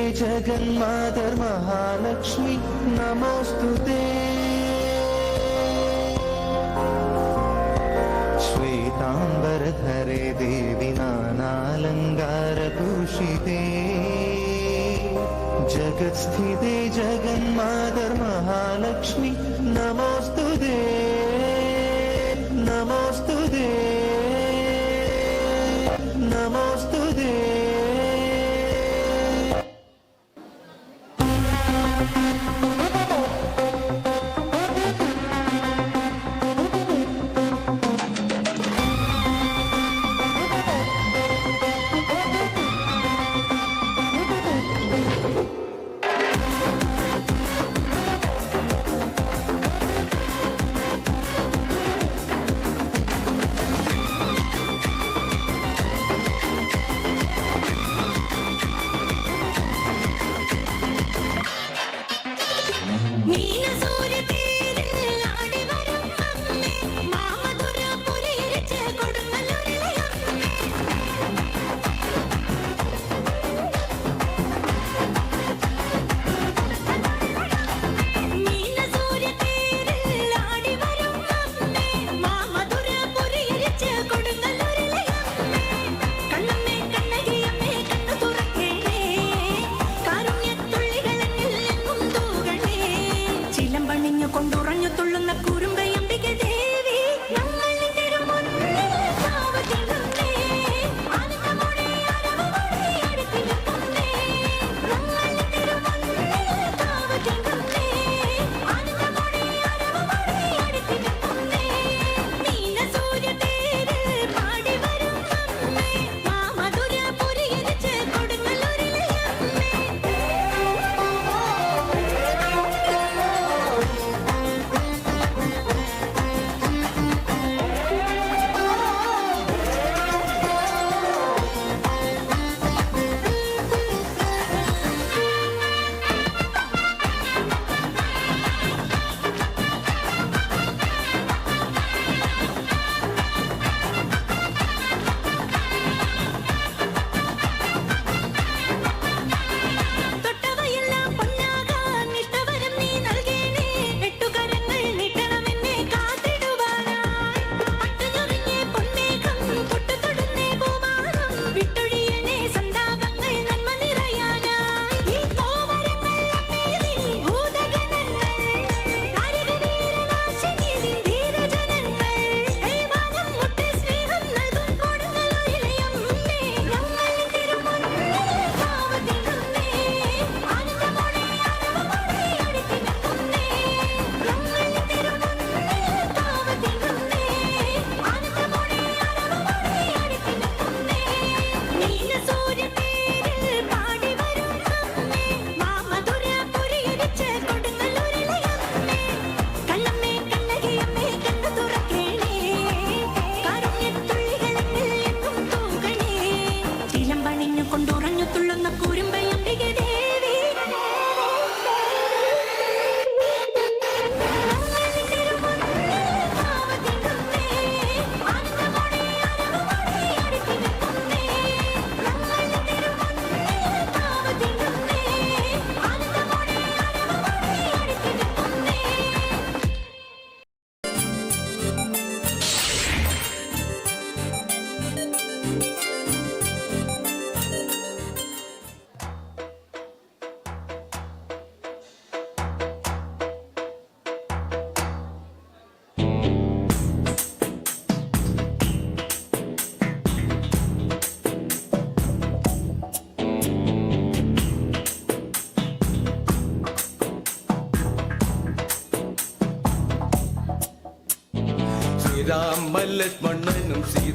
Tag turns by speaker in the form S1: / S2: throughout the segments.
S1: जगन्मातर्महालक्ष्मी नमोऽस्तु ते श्वेताम्बरधरे देवि नानालङ्कारभूषिते जगत्स्थिते जगन्मातर्महालक्ष्मी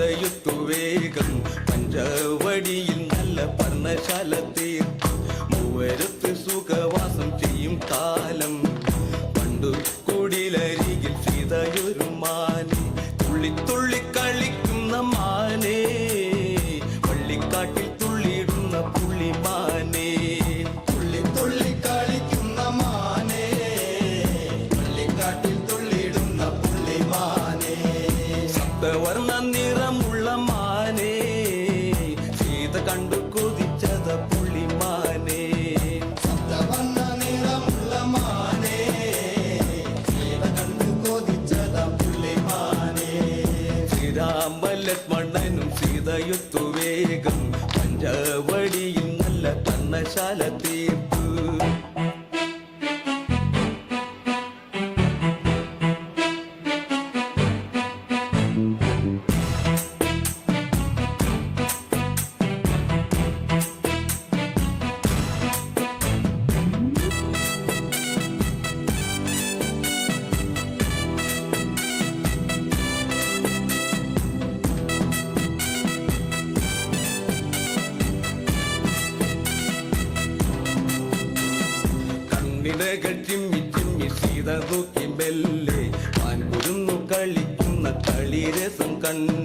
S2: they you கண்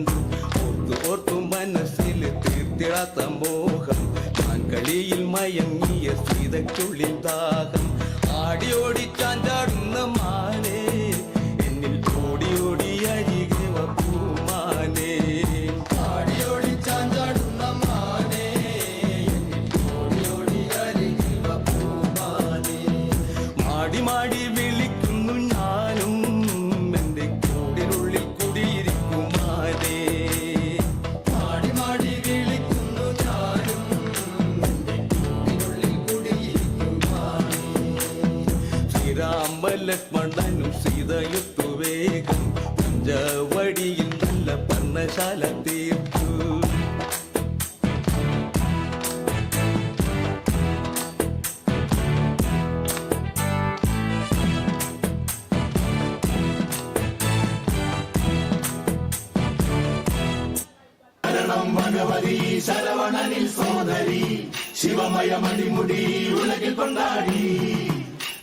S2: சரவணனில் சோதரி சிவமய மணிமுடி உலகில் கொண்டாடி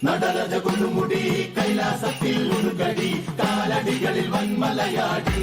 S2: நடராஜ கொழுமுடி கைலாசத்தில் உருகடி காலடிகளில் வன்மலையாடி.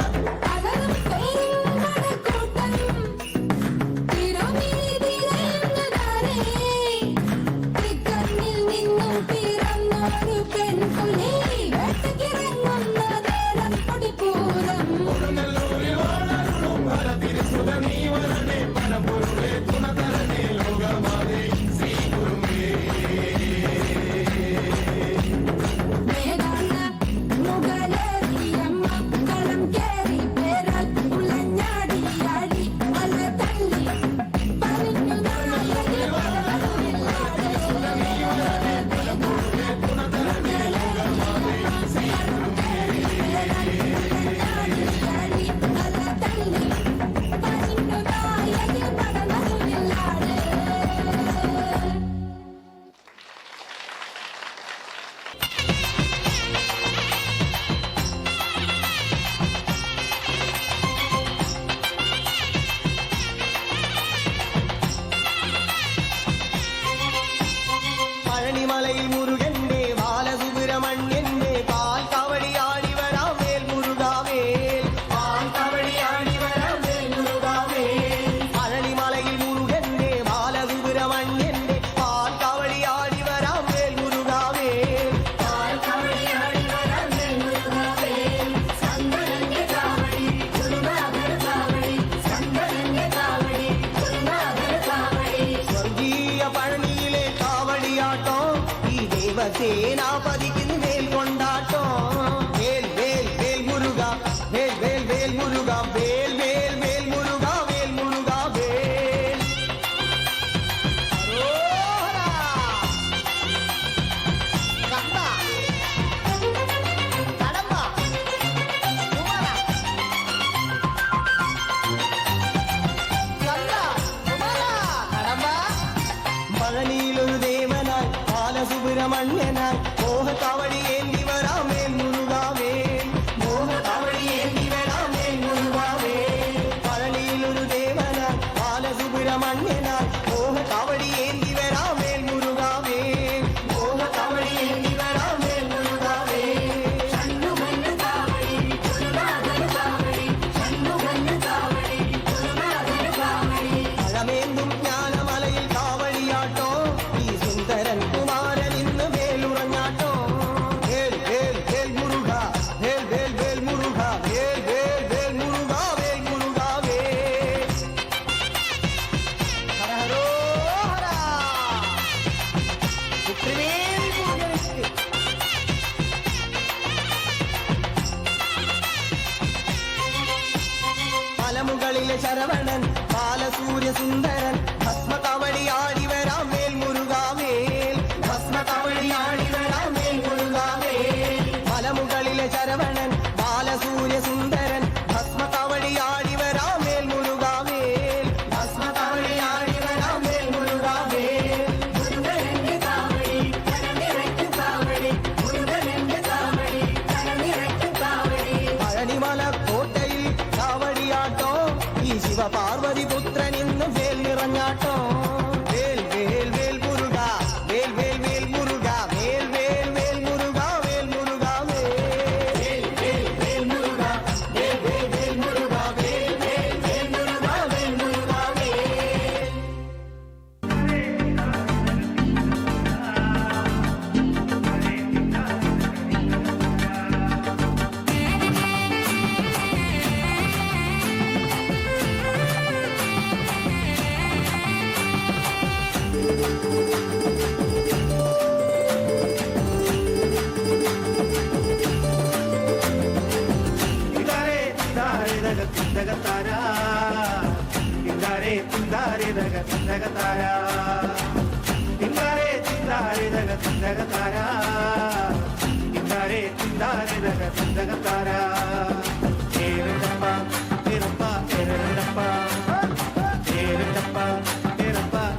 S2: camino.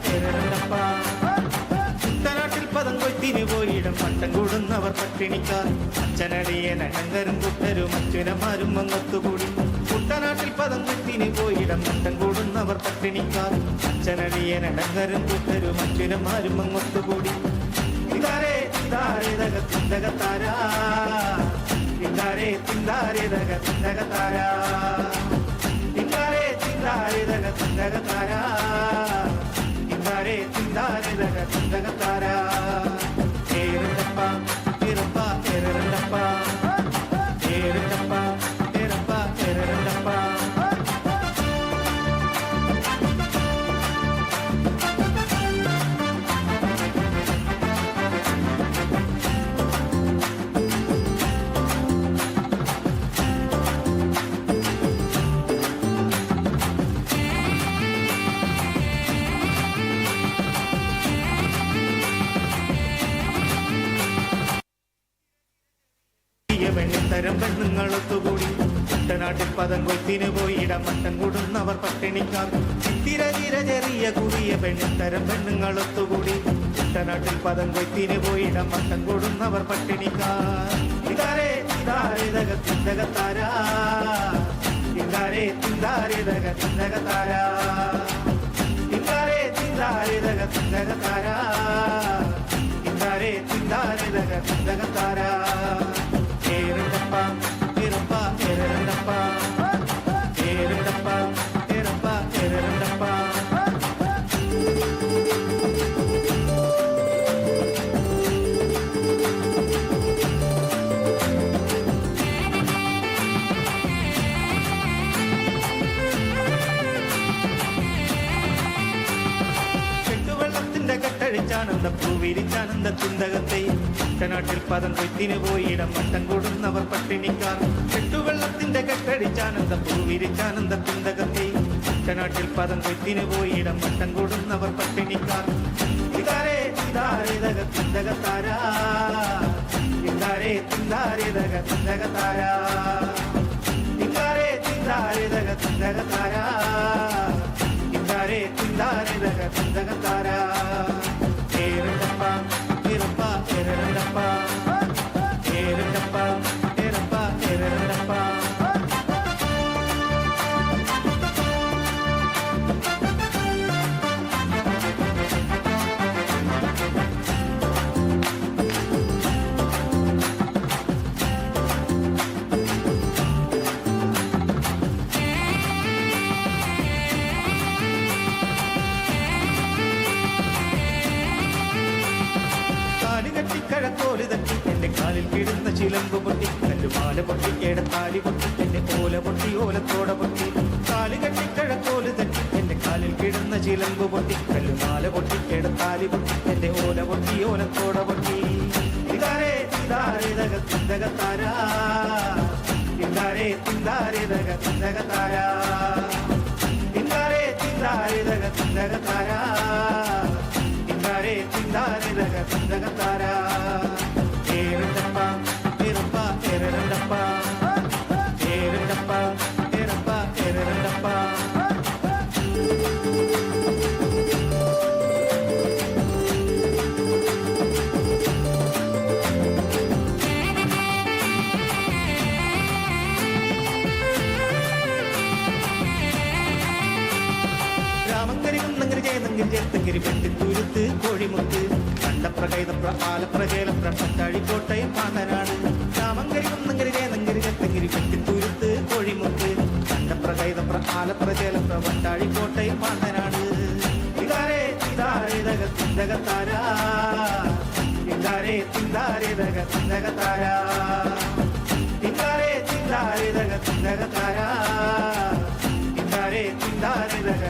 S2: പിറന്നപ്പാ തനാട്ടിൽ പദം കൊയ്ത്തിന് പോയിടം. മണ്ടം കൂടുന്നവർ പട്ടിണിക്കാർ. അച്ഛനടിയൻ അനങ്കരും കുട്ടരും അച്ഛനമാരും വന്നത്തുകൂടി. കുട്ടനാട്ടിൽ പദം കൊയ്ത്തിന് പോയിടം. മണ്ടം കൂടുന്നവർ പട്ടിണിക്കാർ. അച്ഛനടിയൻ അനങ്കരും കുട്ടരും അച്ഛനമാരും വന്നത്തുകൂടി. ഇതാരേ താരേ തക തിന്തക താരാ ഇതാരേ തിന്താരേ തക തിന്തക താരാ ഇതാരേ തിന്താരേ തക തിന്തക താരാ చిందారే చిందారే లగ చిందగ తారా. കുഞ്ഞാർക്കും തിരതിരചെറിയ കുറിയ പെണ്ണിത്തരം പെണ്ണുങ്ങളൊത്തുകൂടി കുട്ടനാട്ടിൽ പദം കൊയ്ത്തിന് പോയിടം വട്ടം കൊടുന്നവർ പട്ടിണിക്കാർ. ഇതാരേ തിന്താരേതക തിന്തകത്താരാ തിന്താരേ തിന്താരേതക തിന്തകത്താരാ തിന്താരേ തിന്താരേതക തിന്തകത്താരാ തിന്താരേ തിന്താരേതക തിന്തകത്താരാ കേരളം വന്നപ്പൂ വിരിച്ചാനന്ദ ചിന്തകത്തെ കുട്ടനാട്ടിൽ പദം തെറ്റിന് പോയിടം മട്ടം കൂടുന്നവർ പട്ടിണിക്കാർ. കെട്ടുവെള്ളത്തിന്റെ കെട്ടടിച്ചാനന്ദ പൂ വിരിച്ചാനന്ദ ചിന്തകത്തെ കുട്ടനാട്ടിൽ പദം തെറ്റിന് പോയിടം മട്ടം കൂടുന്നവർ പട്ടിണിക്കാർ. ഇതാരേ തിന്താരേതക ചിന്തകത്താരാ ഇതാരേ തിന്താരേതക ചിന്തകത്താരാ ഇതാരേ തിന്താരേതക ചിന്തകത്താരാ रे तिंदा रे लगा तिंदा तारा ഇതാരേ തിന്താരേ തക തിന്തകത്താരാ തിന്താരേ തിന്താരേ തക തിന്തകത്താരാ തിങ്കാരേ തിങ്കാരിതക തിന്തകത്താര ഏരണ്ടപ്പ ജയത്തങ്കരി വെട്ടിത്തുരുത്ത് കോഴിമുത്ത് കണ്ടപ്ര കൈതപ്ര ആലപ്ര കേലപ്ര പട്ടാഴിക്കോട്ടയം പാതനാട് രാമങ്കരി കുന്നങ്കരി ജയനങ്കരി ജയത്തങ്കരി തുരുത്ത് കോഴിമുത്ത് കണ്ടപ്ര കൈതപ്ര ആലപ്ര കേലപ്ര പട്ടാഴിക്കോട്ടയം പാതനാട് ഇതാരേ ഇതാരേ തക തിന്തകത്താരാ ഇതാരേ തിന്താരേ തക തിന്തകത്താരാ തിങ്കാരേ തിങ്കാരേ തക തിന്തകത്താരാ തിങ്കാരേ തിങ്കാരേ തക